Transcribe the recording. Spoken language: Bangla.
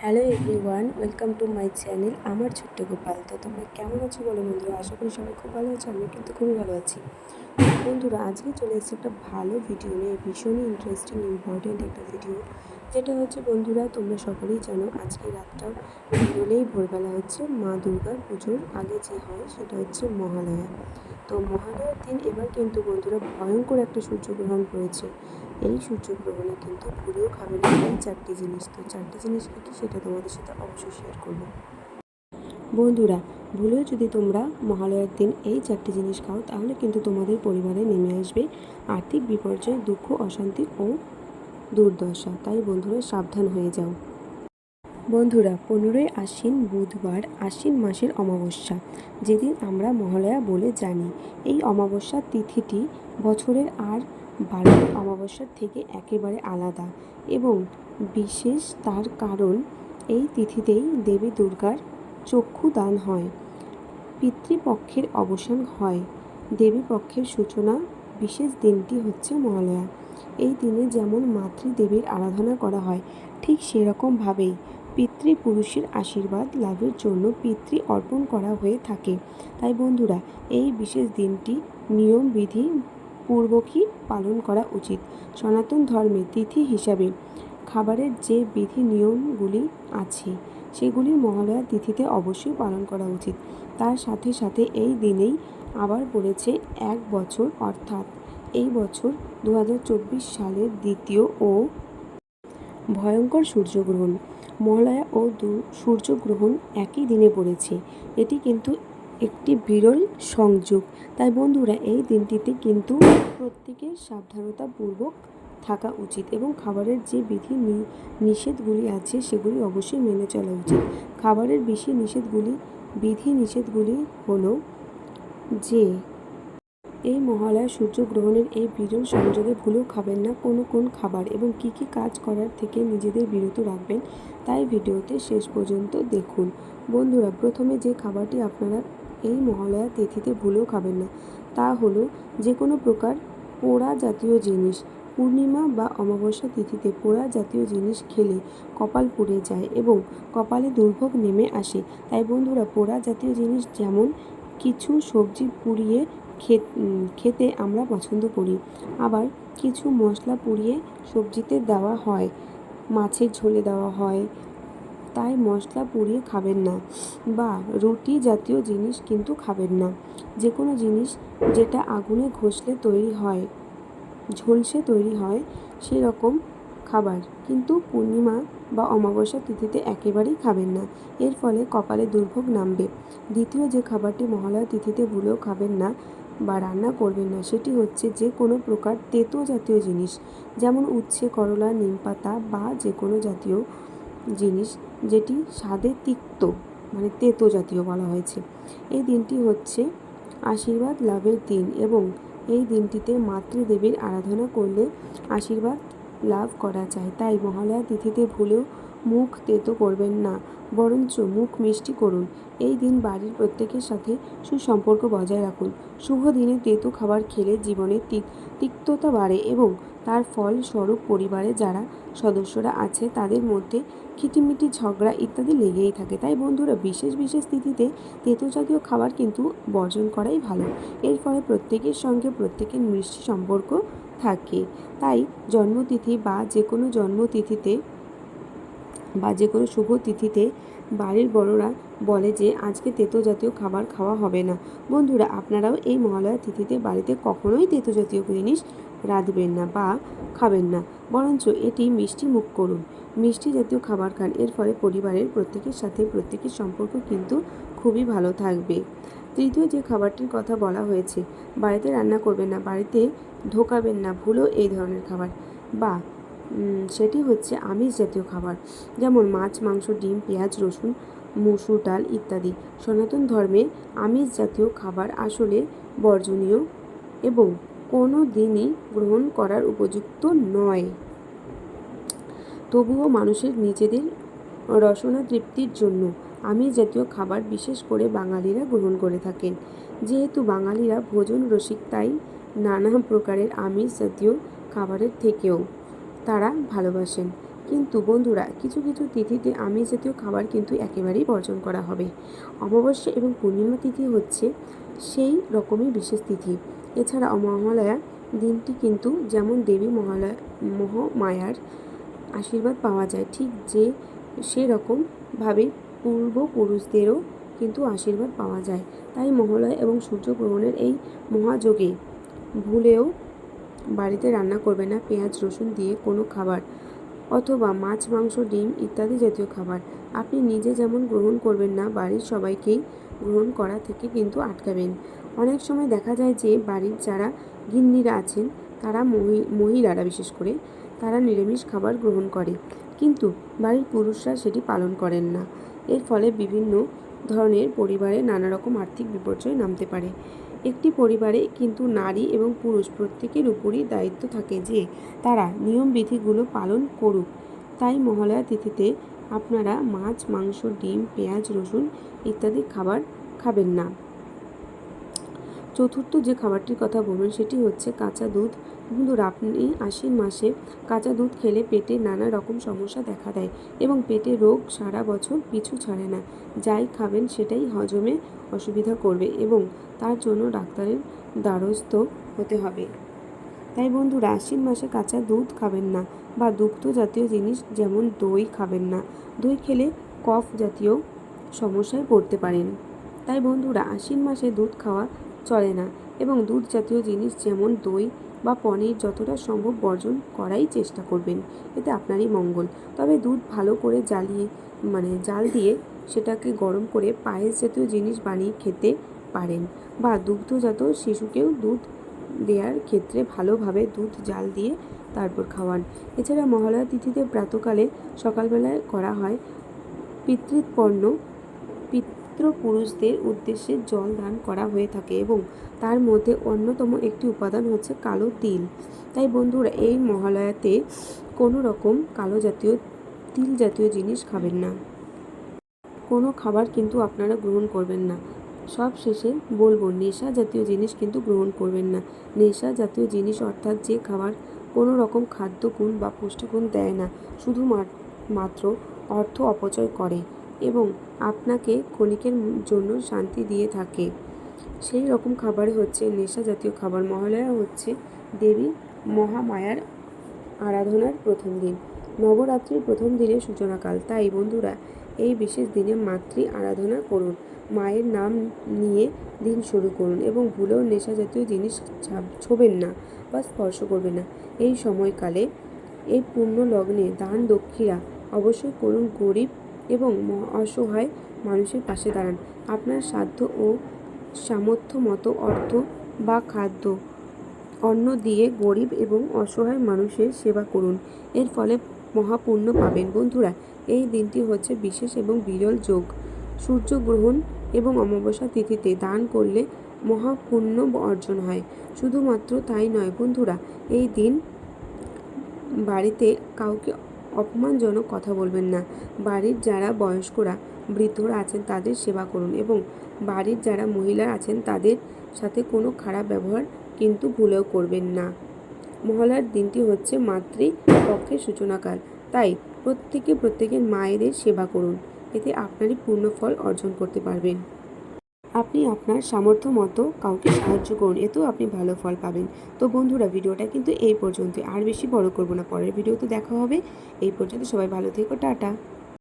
Hello everyone welcome to my channel আমার ছোট্ট গোপাল। তো তোমরা কেমন আছো বলো বন্ধুরা? আশা করি সবাই খুব ভালো আছো আমি কিন্তু খুবই ভালো আছি। বন্ধুরা, আজকে চলে এসেছে একটা ভালো ভিডিও নিয়ে ভীষণই ইন্টারেস্টিং ইম্পর্টেন্ট একটা ভিডিও যেটা হচ্ছে বন্ধুরা, তোমরা সকলেই জানো, আজকে রাতটা বেরোলেই ভোরবেলা হচ্ছে মা দুর্গার পুজোর। আগে যে হয় সেটা হচ্ছে মহালয়া। তো মহালয়ার দিন এবার কিন্তু বন্ধুরা ভয়ঙ্কর একটা সূর্যগ্রহণ পড়েছে এই সূর্যগ্রহণে কিন্তু ভুলেও খাবে না, এই চারটি জিনিস। তো চারটি জিনিস কী সেটা তোমাদের সাথে অবশ্যই শেয়ার করব। বন্ধুরা, ভুলেও যদি তোমরা মহালয়ার দিন এই চারটি জিনিস খাও, তাহলে কিন্তু তোমাদের পরিবারে নেমে আসবে আর্থিক বিপর্যয়, দুঃখ, অশান্তি ও দুর্দশা। তাই বন্ধুরা, সাবধান হয়ে যাও। বন্ধুরা, পনেরোই আশ্বিন বুধবার, আশ্বিন মাসের অমাবস্যা। যেদিন আমরা মহালয়া বলে জানি। এই অমাবস্যার তিথিটি বছরের আর বারো অমাবস্যার থেকে একেবারে আলাদা এবং বিশেষ তার কারণ এই তিথিতেই দেবী দুর্গার চক্ষু দান হয়। পিতৃপক্ষের অবসান হয়। দেবীপক্ষের সূচনা বিশেষ দিনটি হচ্ছে মহালয়া। এই দিনে যেমন মাতৃদেবীর আরাধনা করা হয়, ঠিক সেরকমভাবেই পিতৃপুরুষের আশীর্বাদ লাভের জন্য পিতৃ অর্পণ করা হয়ে থাকে। তাই বন্ধুরা, এই বিশেষ দিনটি নিয়ম বিধি পূর্বকই পালন করা উচিত? সনাতন ধর্মে তিথি হিসাবে খাবারের যে বিধি নিয়মগুলি আছে, সেগুলি মহালয়া তিথিতে অবশ্যই পালন করা উচিত। তার সাথে সাথে এই দিনেই আবার পড়েছে এক বছর, অর্থাৎ এই বছর দু হাজার চব্বিশ সালের দ্বিতীয় ও ভয়ঙ্কর সূর্যগ্রহণ। মহালয়া ও সূর্যগ্রহণ একই দিনে পড়েছে। এটি কিন্তু একটি বিরল সংযোগ। তাই বন্ধুরা, এই দিনটিতে কিন্তু প্রত্যেকের সাবধানতাপূর্বক থাকা উচিত এবং খাবারের যে বিধি নিষেধগুলি আছে সেগুলি অবশ্যই মেনে চলা উচিত। খাবারের বেশি নিষেধগুলি, বিধি নিষেধগুলি হলো যে, এই মহালয়া সূর্যগ্রহণের এই বিরল সংযোগে ভুলেও খাবেন না কোনো কোন খাবার এবং কি কি কাজ করার থেকে নিজেদের বিরত রাখবেন। তাই ভিডিওতে শেষ পর্যন্ত দেখুন। বন্ধুরা, প্রথমে যে খাবারটি আপনারা এই মহালয়া তিথিতে ভুলেও খাবেন না। তা হলো যে কোনো প্রকার পোড়া জাতীয় জিনিস। পূর্ণিমা বা অমাবস্যা তিথিতে পোড়া জাতীয় জিনিস খেলে কপাল পুড়ে যায় এবং কপালে দুর্ভোগ নেমে আসে। তাই বন্ধুরা, পোড়া জাতীয় জিনিস যেমন কিছু সবজি পুড়িয়ে খেতে আমরা পছন্দ করি, আবার কিছু মশলা পুড়িয়ে সবজিতে দেওয়া হয়। মাছের ঝোলে দেওয়া হয় তাই মশলা পুড়িয়ে খাবেন না বা রুটি জাতীয় জিনিস কিন্তু খাবেন না। যে কোনো জিনিস যেটা আগুনে ঘষলে তৈরি হয়, ঝলসে তৈরি হয় সেরকম খাবার। কিন্তু পূর্ণিমা বা অমাবস্যা তিথিতে একেবারেই খাবেন না। এর ফলে কপালে দুর্ভোগ নামবে। দ্বিতীয় যে খাবারটি মহালয়া তিথিতে ভুলেও খাবেন না বা রান্না করবেন না, সেটি হচ্ছে যে কোনো প্রকার তেতো জাতীয় জিনিস। যেমন উচ্ছে, করলা নিম পাতা বা যে কোনো জাতীয় জিনিস যেটি স্বাদে তিক্ত মানে তেতো জাতীয় বলা হয়েছে। এই দিনটি হচ্ছে আশীর্বাদ লাভের দিন এবং এই দিনটিতে মাতৃদেবীর আরাধনা করলে আশীর্বাদ লাভ করা যায়। তাই মহালয়া তিথিতে ভুলেও মুখ তেতো করবেন না, বরঞ্চ মুখ মিষ্টি করুন। এই দিন বাড়ির প্রত্যেকের সাথে সুসম্পর্ক বজায় রাখুন। শুভ দিনে তেতো খাবার খেলে জীবনে তিক্ততা বাড়ে এবং তার ফল স্বরূপ পরিবারে যারা সদস্যরা আছে, তাদের মধ্যে খিটিমিটি, ঝগড়া ইত্যাদি লেগেই থাকে। তাই বন্ধুরা, বিশেষ বিশেষ তিথিতে তেতো জাতীয় খাবার কিন্তু বর্জন করাই ভালো। এর ফলে প্রত্যেকের সঙ্গে প্রত্যেকের মিষ্টি সম্পর্ক থাকে। তাই জন্মতিথি বা যে কোনো জন্মতিথিতে বা যে কোনো শুভ তিথিতে বাড়ির বড়রা বলে যে, আজকে তেতো জাতীয় খাবার খাওয়া হবে না। বন্ধুরা, আপনারাও এই মহালয়া তিথিতে বাড়িতে কখনোই তেতো জাতীয় জিনিস রাঁধবেন না বা খাবেন না। বরঞ্চ এটি মিষ্টি মুখ করুন। মিষ্টি জাতীয় খাবার খান। এর ফলে পরিবারের প্রত্যেকের সাথে প্রত্যেকের সম্পর্ক কিন্তু খুবই ভালো থাকবে। তৃতীয় যে খাবারটির কথা বলা হয়েছে, বাড়িতে রান্না করবেন না, বাড়িতে ঢোকাবেন না ভুলো এই ধরনের খাবার। বা সেটি হচ্ছে আমিষ জাতীয় খাবার, যেমন মাছ, মাংস, ডিম, পেঁয়াজ, রসুন, মুসুর ডাল ইত্যাদি। সনাতন ধর্মে আমিষ জাতীয় খাবার আসলে বর্জনীয় এবং কোনো দিনই গ্রহণ করার উপযুক্ত নয়। তবুও মানুষের নিজেদের রসনা তৃপ্তির জন্য আমিষ জাতীয় খাবার বিশেষ করে বাঙালিরা গ্রহণ করে থাকেন। যেহেতু বাঙালিরা ভোজন রসিক, তাই নানা প্রকারের আমিষ জাতীয় খাবারের থেকেও তারা ভালোবাসেন। কিন্তু বন্ধুরা, কিছু কিছু তিথিতে আমিষ জাতীয় খাবার কিন্তু একেবারেই বর্জন করা হবে। অমাবস্যা এবং পূর্ণিমা তিথি হচ্ছে সেই রকমই বিশেষ তিথি। এছাড়া মহালয়া দিনটি কিন্তু যেমন দেবী মহালয়া, মহামায়ার আশীর্বাদ পাওয়া যায়, ঠিক যে সেরকমভাবে পূর্বপুরুষদেরও কিন্তু আশীর্বাদ পাওয়া যায়। তাই মহালয়া এবং সূর্যগ্রহণের এই মহাযোগে ভুলেও বাড়িতে রান্না করবে না পেঁয়াজ, রসুন দিয়ে কোনো খাবার অথবা মাছ, মাংস, ডিম ইত্যাদি জাতীয় খাবার। আপনি নিজে যেমন গ্রহণ করবেন না, বাড়ির সবাইকেই গ্রহণ করা থেকে কিন্তু আটকাবেন। অনেক সময় দেখা যায় যে বাড়ির যারা গিন্নিরা আছেন, তারা মহিলারা বিশেষ করে, তারা নিরামিষ খাবার গ্রহণ করে। কিন্তু বাড়ির পুরুষরা সেটি পালন করেন না। এর ফলে বিভিন্ন ধরনের পরিবারে নানা রকম আর্থিক বিপর্যয় নামতে পারে। একটি পরিবারে কিন্তু নারী এবং পুরুষ প্রত্যেকের উপরই দায়িত্ব থাকে যে তারা নিয়মবিধিগুলো পালন করুক। তাই মহালয়া তিথিতে আপনারা মাছ, মাংস, ডিম, পেঁয়াজ, রসুন ইত্যাদি খাবার খাবেন না। চতুর্থ যে খাবারটির কথা বলবেন সেটি হচ্ছে কাঁচা দুধ। বন্ধুরা, আপনি আশ্বিন মাসে কাঁচা দুধ খেলে পেটে নানা রকম সমস্যা দেখা দেয় এবং পেটে রোগ সারা বছর পিছু ছাড়ে না। যাই খাবেন সেটাই হজমে অসুবিধা করবে এবং তার জন্য ডাক্তারের দ্বারস্থ হতে হবে। তাই বন্ধুরা, আশ্বিন মাসে কাঁচা দুধ খাবেন না বা দুগ্ধ জাতীয় জিনিস যেমন দই খাবেন না। দই খেলে কফ জাতীয় সমস্যায় পড়তে পারেন। তাই বন্ধুরা, আশ্বিন মাসে দুধ খাওয়া চলে না এবং দুধ জাতীয় জিনিস যেমন দই বা পনির যতটা সম্ভব বর্জন করাই চেষ্টা করবেন। এতে আপনারই মঙ্গল। তবে দুধ ভালো করে জ্বালিয়ে মানে জাল দিয়ে সেটাকে গরম করে পায়েস জাতীয় জিনিস বানিয়ে খেতে পারেন বা দুগ্ধজাত শিশুকেও দুধ দেওয়ার ক্ষেত্রে ভালোভাবে দুধ জাল দিয়ে তারপর খাওয়ান। এছাড়া মহালয়া তিথিতে প্রাতকালে সকালবেলায় করা হয় পিতৃপর্ণ পিতৃপুরুষদের উদ্দেশ্যে জল দান করা হয়ে থাকে এবং তার মধ্যে অন্যতম একটি উপাদান হচ্ছে কালো তিল। তাই বন্ধুরা, এই মহালয়াতে কোনো রকম কালো জাতীয়, তিল জাতীয় জিনিস খাবেন না। কোনো খাবার কিন্তু আপনারা গ্রহণ করবেন না। সব শেষে বলব, নেশা জাতীয় জিনিস কিন্তু গ্রহণ করবেন না। নেশা জাতীয় জিনিস অর্থাৎ যে খাবার কোনো রকম খাদ্যগুণ বা পুষ্টিগুণ দেয় না, শুধু মাত্র অর্থ অপচয় করে এবং আপনাকে ক্ষণিকের জন্য শান্তি দিয়ে থাকে। সেই রকম খাবারই হচ্ছে নেশা জাতীয় খাবার। মহালয়া হচ্ছে দেবী মহামায়ার আরাধনার প্রথম দিন। নবরাত্রির প্রথম দিনের সূচনাকাল। তাই বন্ধুরা, এই বিশেষ দিনে মাতৃ আরাধনা করুন। মায়ের নাম নিয়ে দিন শুরু করুন এবং ভুলেও নেশা জাতীয় জিনিস ছোবেন না বা স্পর্শ করবেন না। এই সময়কালে এই পূর্ণ লগ্নে দান দক্ষিণা অবশ্যই করুন গরিব এবং অসহায় মানুষের পাশে দাঁড়ান। আপনার সাধ্য ও সামর্থ্য মতো অর্থ বা খাদ্য অন্ন দিয়ে গরিব এবং অসহায় মানুষের সেবা করুন। এর ফলে মহাপুণ্য পাবেন। বন্ধুরা, এই দিনটি হচ্ছে বিশেষ এবং বিরল যোগ। সূর্যগ্রহণ এবং অমাবস্যা তিথিতে দান করলে মহাপুণ্য অর্জন হয়। শুধুমাত্র তাই নয় বন্ধুরা, এই দিন বাড়িতে কাউকে অপমানজনক কথা বলবেন না। বাড়ির যারা বয়স্করা, বৃদ্ধরা আছেন তাদের সেবা করুন এবং বাড়ির যারা মহিলা আছেন তাদের সাথে কোনো খারাপ ব্যবহার কিন্তু ভুলেও করবেন না। মহলার দিনটি হচ্ছে মাতৃ পক্ষের সূচনাকাল, তাই প্রত্যেকে প্রত্যেকের মায়েদের সেবা করুন। এতে আপনারই পূর্ণ ফল অর্জন করতে পারবেন। আপনি আপনার সামর্থ্য মতো কাউকে সাহায্য করুন, এতেও আপনি ভালো ফল পাবেন। তো বন্ধুরা, ভিডিওটা কিন্তু এই পর্যন্ত আর বেশি বড় করব না। পরের ভিডিওতে দেখা হবে। এই পর্যন্ত সবাই ভালো থেকো। টাটা।